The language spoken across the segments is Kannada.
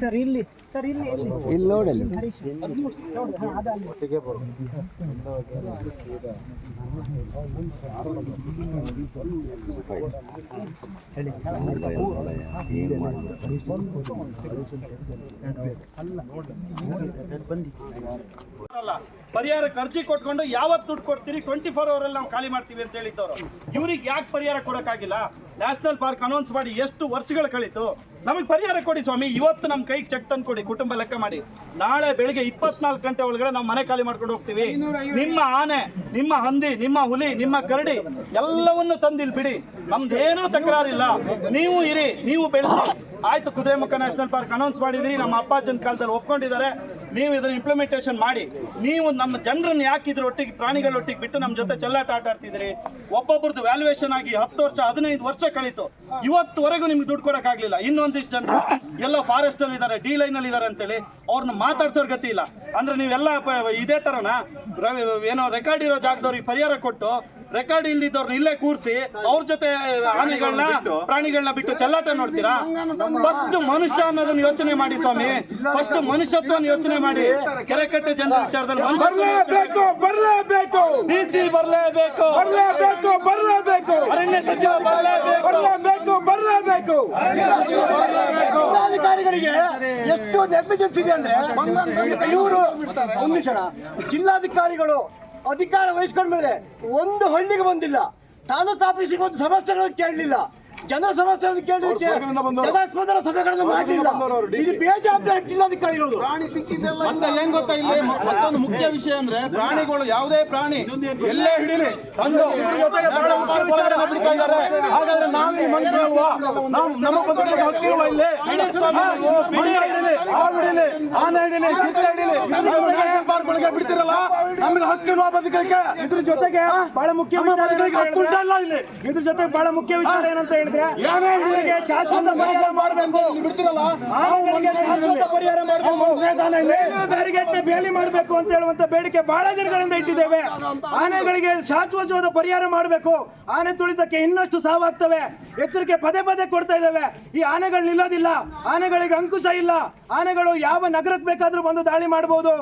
ಸರ್ ಇಲ್ಲಿ ಸರ್ ಇಲ್ಲಿ ಇಲ್ಲಿ. ನೋಡಿ ಅಲ್ಲಿ. ಅಲ್ಲ ಪರಿಹಾರ ಅರ್ಜಿ ಕೊಟ್ಕೊಂಡು ಯಾವತ್ತು ದುಡ್ಡು ಕೊಡ್ತೀರಿ? ಟ್ವೆಂಟಿ ಫೋರ್ ಅವರಲ್ಲಿ ನಾವು ಖಾಲಿ ಮಾಡ್ತೀವಿ ಅಂತ ಹೇಳಿದ್ದವರು. ಇವ್ರಿಗೆ ಯಾಕೆ ಪರಿಹಾರ ಕೊಡೋಕ್ಕಾಗಿಲ್ಲ? ನ್ಯಾಷನಲ್ ಪಾರ್ಕ್ ಅನೌನ್ಸ್ ಮಾಡಿ ಎಷ್ಟು ವರ್ಷಗಳು ಕಳೀತು? ನಮಗೆ ಪರಿಹಾರ ಕೊಡಿ ಸ್ವಾಮಿ. ಇವತ್ತು ನಮ್ಮ ಕೈಗೆ ಚೆಕ್ ತಂದು ಕೊಡಿ. ಕುಟುಂಬ ಲೆಕ್ಕ ಮಾಡಿ. ನಾಳೆ ಬೆಳಿಗ್ಗೆ ಇಪ್ಪತ್ನಾಲ್ಕು ಗಂಟೆ ಒಳಗಡೆ ನಾವು ಮನೆ ಖಾಲಿ ಮಾಡ್ಕೊಂಡು ಹೋಗ್ತೀವಿ. ನಿಮ್ಮ ಆನೆ ನಿಮ್ಮ ಹಂದಿ ನಿಮ್ಮ ಹುಲಿ ನಿಮ್ಮ ಕರಡಿ ಎಲ್ಲವನ್ನು ತಂದಿಲ್ ಬಿಡಿ. ನಮ್ದೇನೂ ತಕರಾರಿಲ್ಲ. ನೀವು ಇರಿ ನೀವು ಬೆಳೆಸಿ. ಆಯ್ತು ಕುದುರೆಮುಖ ನ್ಯಾಷನಲ್ ಪಾರ್ಕ್ ಅನೌನ್ಸ್ ಮಾಡಿದ್ರಿ. ನಮ್ಮ ಅಪ್ಪಾಜನ ಕಾಲದಲ್ಲಿ ಒಪ್ಕೊಂಡಿದ್ದಾರೆ. ನೀವು ಇದನ್ನ ಇಂಪ್ಲಿಮೆಂಟೇಷನ್ ಮಾಡಿ, ನೀವು ನಮ್ಮ ಜನರನ್ನ ಯಾಕೆ ಇದ್ರ ಒಟ್ಟಿಗೆ ಪ್ರಾಣಿಗಳ ಒಟ್ಟಿಗೆ ಬಿಟ್ಟು ನಮ್ಮ ಜೊತೆ ಚೆಲ್ಲಾಟ ಆಟ ಆಡ್ತಿದ್ರಿ ಒಬ್ಬೊಬ್ರದ್ದು ವ್ಯಾಲ್ಯೂಯೇಷನ್ ಆಗಿ ಹತ್ತು ವರ್ಷ, ಹದಿನೈದು ವರ್ಷ ಕಳೀತು. ಇವತ್ತುವರೆಗೂ ನಿಮ್ಗೆ ದುಡ್ಡು ಕೊಡೋಕ್ಕಾಗಲಿಲ್ಲ ಇನ್ನೊಂದಿಷ್ಟು ಜನ ಎಲ್ಲ ಫಾರೆಸ್ಟ್ ಅಲ್ಲಿ ಇದ್ದಾರೆ ಡಿ ಲೈನ್ ಅಲ್ಲಿ ಇದ್ದಾರೆ ಅಂತೇಳಿ ಅವ್ರನ್ನ ಮಾತಾಡ್ಸೋರ್ ಗತಿ ಇಲ್ಲ. ಅಂದ್ರೆ ನೀವೆಲ್ಲ ಇದೇ ತರನ? ಏನೋ ರೆಕಾರ್ಡ್ ಇರೋ ಜಾಗದವ್ರಿಗೆ ಪರಿಹಾರ ಕೊಟ್ಟು ರೆಕಾರ್ಡ್ ಇಲ್ದಿದ್ದವ್ರನ್ನ ಇಲ್ಲೇ ಕೂರಿಸಿ ಅವ್ರ ಜೊತೆ ಆನೆಗಳನ್ನ ಪ್ರಾಣಿಗಳನ್ನ ಬಿಟ್ಟು ಚೆಲ್ಲಾಟ ನೋಡ್ತೀರಾ? ಫಸ್ಟ್ ಮನುಷ್ಯ ಅನ್ನೋದನ್ನ ಯೋಚನೆ ಮಾಡಿ ಸ್ವಾಮಿ. ಫಸ್ಟ್ ಮನುಷ್ಯತ್ವನ ಯೋಚನೆ ಮಾಡಿ. ಕೆರೆಕಟ್ಟೆ ಜನರ ವಿಚಾರದಲ್ಲಿ ಬರಲೇಬೇಕು ಬರ್ಲೇಬೇಕು ಡಿಸಿ ಬರಲೇಬೇಕು ಬರ್ಲೇಬೇಕು ಬರ್ಲೇಬೇಕು ಅರಣ್ಯ ಸಚಿವ ಬರಲೇಬೇಕು ಬರ್ಲೇಬೇಕು ಬರ್ಲೇಬೇಕು ಜಿಲ್ಲಾಧಿಕಾರಿಗಳಿಗೆ ಎಷ್ಟು ನೆಗ್ಲಿಜೆನ್ಸ್ ಇದೆ ಅಂದ್ರೆ ಇವರು ಒಂದು ನಿಮಿಷ ಜಿಲ್ಲಾಧಿಕಾರಿಗಳು ಅಧಿಕಾರ ವಹಿಸ್ಕೊಂಡ ಮೇಲೆ ಒಂದು ಹಳ್ಳಿಗೆ ಬಂದಿಲ್ಲ. ತಾಲೂಕು ಆಫೀಸಿಗೆ ಒಂದು ಸಮಸ್ಯೆಗಳನ್ನು ಕೇಳಲಿಲ್ಲ. ಜನರ ಸಮಸ್ಯೆಗಳನ್ನು ಕೇಳಲಿಕ್ಕೆ ಜನಸ್ಪಂದನ ಸಭೆಗಳನ್ನು ಮಾಡಲಿಲ್ಲ. ಇದು ಬೇಜವಾಬ್ದಾರಿ ಜಿಲ್ಲಾಧಿಕಾರಿಗಳು ಪ್ರಾಣಿ ಸಿಕ್ಕಿದ್ದೆಲ್ಲ ಏನ್ ಗೊತ್ತಾ ಇಲ್ಲಿ ಮತ್ತೊಂದು ಮುಖ್ಯ ವಿಷಯ ಅಂದ್ರೆ ಪ್ರಾಣಿಗಳು ಯಾವುದೇ ಪ್ರಾಣಿ ಎಲ್ಲೇ ಹಿಡಿಲಿ ತಂದು. ಹಾಗಾದ್ರೆ ನಾವಿಲ್ಲಿ ಮನುಷ್ಯರಲ್ವಾ ನಾವು ನಮ್ಮ ಬದುಕಿಗೆ ಹಕ್ಕಿರುವ ಇಲ್ಲಿ. ಹಿಡೀಲಿ, ಹಾವು ಹಿಡೀಲಿ, ಆನೆ ಹಿಡೀಲಿ ಚಿರತೆ ಹಿಡೀಲಿ. ಬಿಡ್ತಿರಲ್ಲ. ನಮ್ಗೆ ಹಕ್ಕಿಲ್ವಾ ಬದುಕಲಿಕ್ಕೆ ಇದ್ರ ಜೊತೆಗೆ ಬಹಳ ಮುಖ್ಯ ನಮ್ಮ ವಿಚಾರ ಬದುಕಿಗೆ ಹಕ್ಕು ಉಂಟಾ ಇಲ್ಲ ಇಲ್ಲಿ. ಇದ್ರ ಜೊತೆಗೆ ಬಹಳ ಮುಖ್ಯ ವಿಚಾರ ಏನಂತ ಹೇಳಿದ್ರೆ ಏನೇ ಅವರಿಗೆ ಶಾಶ್ವತ ಪರಿಹಾರ ಮಾಡಬೇಕು ಬಿಡ್ತಿರಲ್ಲ? ಶಾಶ್ವತ ಪರಿಹಾರ ಮಾಡಬೇಕು. ನ ಬೇಲಿ ಮಾಡಬೇಕು ಅಂತ ಹೇಳುವಂತ ಬೇಡಿಕೆ ಬಹಳ ದಿನಗಳಿಂದ ಇಟ್ಟಿದ್ದೇವೆ. ಆನೆಗಳಿಗೆ ಶಾಶ್ವತವಾದ ಪರಿಹಾರ ಮಾಡಬೇಕು. ಆನೆ ತುಳಿತಕ್ಕೆ ಇನ್ನಷ್ಟು ಸಾವಾಗ್ತವೆ. ಎಚ್ಚರಿಕೆ ಪದೇ ಪದೇ ಕೊಡ್ತಾ ಇದ್ದೇವೆ. ಈ ಆನೆಗಳು ನಿಲ್ಲೋದಿಲ್ಲ. ಆನೆಗಳಿಗೆ ಅಂಕುಶ ಇಲ್ಲ. ಆನೆಗಳು ಯಾವ ನಗರಕ್ಕೆ ಬೇಕಾದ್ರೂ ಬಂದು ದಾಳಿ ಮಾಡಬಹುದು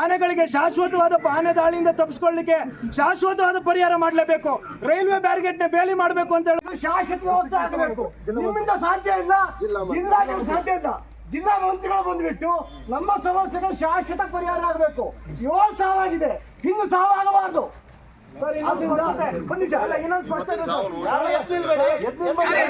ಆನೆಗಳಿಗೆ ಶಾಶ್ವತವಾದ ಆನೆ ದಾಳಿಯಿಂದ ತಪ್ಪಿಸ್ಕೊಳ್ಳಿಕ್ಕೆ ಶಾಶ್ವತವಾದ ಪರಿಹಾರ ಮಾಡಲೇಬೇಕು. ರೈಲ್ವೆ ಬ್ಯಾರಿಗೇಟ್ ಬೇಲಿ ಮಾಡಬೇಕು ಅಂತ ಹೇಳಿ. ಶಾಶ್ವತ ವ್ಯವಸ್ಥೆ ಆಗಬೇಕು. ನಿಮ್ಮಿಂದ ಸಾಧ್ಯ ಇಲ್ಲ. ಜಿಲ್ಲಾ ಸಾಧ್ಯ ಇಲ್ಲ. ಜಿಲ್ಲಾ ಮಂತ್ರಿಗಳು ಬಂದ್ಬಿಟ್ಟು ನಮ್ಮ ಸಮಸ್ಯೆಗೆ ಶಾಶ್ವತ ಪರಿಹಾರ ಆಗಬೇಕು. ಏಳು ಸಾವಾಗಿದೆ ಇನ್ನು ಸಾವಾಗಬಾರ್ದು ಎತ್ತಿಲ್ಬೇಡಿ.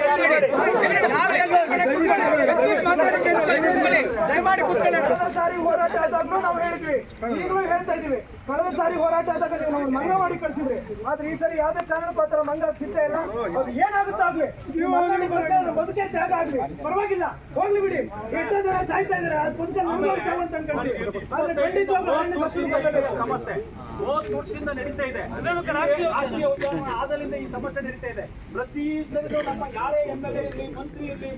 ಕಳೆದ ಸಾರಿ ಹೋರಾಟ ಆದಾಗ್ಲೂ ನಾವು ಹೇಳಿದ್ವಿ. ಈಗಲೂ ಹೇಳ್ತಾ ಇದೀವಿ ಕಳೆದ ಸಾರಿ ಹೋರಾಟ ಆದಾಗ ನೀವು ನಮ್ಮ ಮಂಗ ಮಾಡಿ ಕಳ್ಸಿದ್ರಿ. ಆದ್ರೆ ಈ ಸರಿ ಯಾವ್ದೇ ಕಾರಣಕ್ಕೋಸ್ಕರ ಮಂಗ ಸಿಗ್ತಾ ಇಲ್ಲ. ಅದು ಏನಾಗುತ್ತೆ ಆಗ್ಲಿ. ನೀವು ಅದು ಬದುಕೆ ತ್ಯಾಗ ಆಗ್ಲಿ? ಪರವಾಗಿಲ್ಲ. ಹೋಗ್ಲಿ ಬಿಡಿ. ಎಷ್ಟೋ ಜನ ಸಾಯ್ತಾ ಇದಾರೆ ಅದ್ ನಮ್ಗೆ ಆದ್ರೆ ಖಂಡಿತವಾಗ್ಲೂ ಅರಣ್ಯ. ಸಮಸ್ಯೆ. ಮೂವತ್ತು ವರ್ಷದಿಂದ ನಡೀತಾ ಇದೆ. ರಾಷ್ಟ್ರೀಯ ಉದ್ಯಾನವನ ಈ ಸಮಸ್ಯೆ ನಡೀತಾ ಇದೆ. ಪ್ರತಿ ನಮ್ಮ ಯಾರೇ ಎಂ ಎಲ್ ಎ ಇರಲಿ ಮಂತ್ರಿ ಇರಲಿ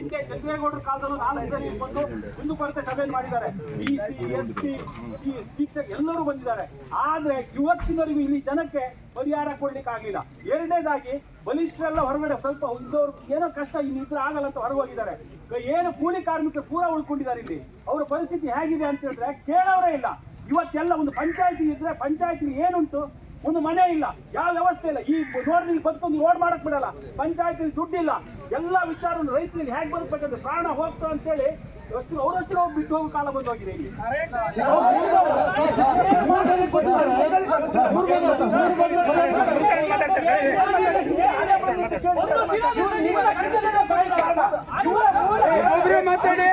ಹಿಂದೆ ಚಂದ್ರೇಗೌಡರ ಕಾಲದಲ್ಲೂ ನಾಲ್ಕು ಸರಿ ಬಂದು ಒಂದು ಕೊರತೆ ಸಭೆ ಮಾಡಿದ್ದಾರೆ. ಬಿ ಸಿ ಎಸ್ ಪಿ ಶಿಕ್ಷಕ ಎಲ್ಲರೂ ಬಂದಿದ್ದಾರೆ. ಆದ್ರೆ ಇವತ್ತಿನವರೆಗೂ ಇಲ್ಲಿ ಜನಕ್ಕೆ ಪರಿಹಾರ ಕೊಡ್ಲಿಕ್ಕೆ ಆಗ್ಲಿಲ್ಲ ಎರಡನೇದಾಗಿ ಬಲಿಷ್ಠರೆಲ್ಲ ಹೊರಗಡೆ ಸ್ವಲ್ಪ ಇದ್ದವ್ರು ಏನೋ ಕಷ್ಟ ಇನ್ನಿದ್ರೆ ಆಗಲ್ಲ ಅಂತ ಹೊರಗೆ ಹೋಗಿದ್ದಾರೆ ಏನು ಕೂಲಿ ಕಾರ್ಮಿಕರು ಪೂರ ಉಳ್ಕೊಂಡಿದ್ದಾರೆ ಇಲ್ಲಿ. ಅವರ ಪರಿಸ್ಥಿತಿ ಹೇಗಿದೆ ಅಂತ ಹೇಳಿದ್ರೆ ಕೇಳೋರೇ ಇಲ್ಲ. ಇವತ್ತೆಲ್ಲ ಒಂದು ಪಂಚಾಯತಿ ಇದ್ರೆ ಪಂಚಾಯತಿ ಏನುಂಟು? ಒಂದು ಮನೆ ಇಲ್ಲ. ಯಾವ ವ್ಯವಸ್ಥೆ ಇಲ್ಲ. ಈ ನೋಡ್ರಿ ಬದುಕೊಂದು ರೋಡ್ ಮಾಡಕ್ ಬಿಡಲ್ಲ. ಪಂಚಾಯತಿ ದುಡ್ಡಿಲ್ಲ. ಎಲ್ಲ ವಿಚಾರವನ್ನು ರೈತರಿಗೆ ಹೇಗೆ ಬದುಕಬೇಕಂದ್ರೆ ಪ್ರಾಣ ಹೋಗ್ತಾ ಅಂತೇಳಿ ಅವರಷ್ಟು ನಾವು ಬಿಟ್ಟು ಹೋಗೋ ಕಾಲ ಬಂದೋಗಿದೆ ಇಲ್ಲಿ. ಮಾತಾಡಿ.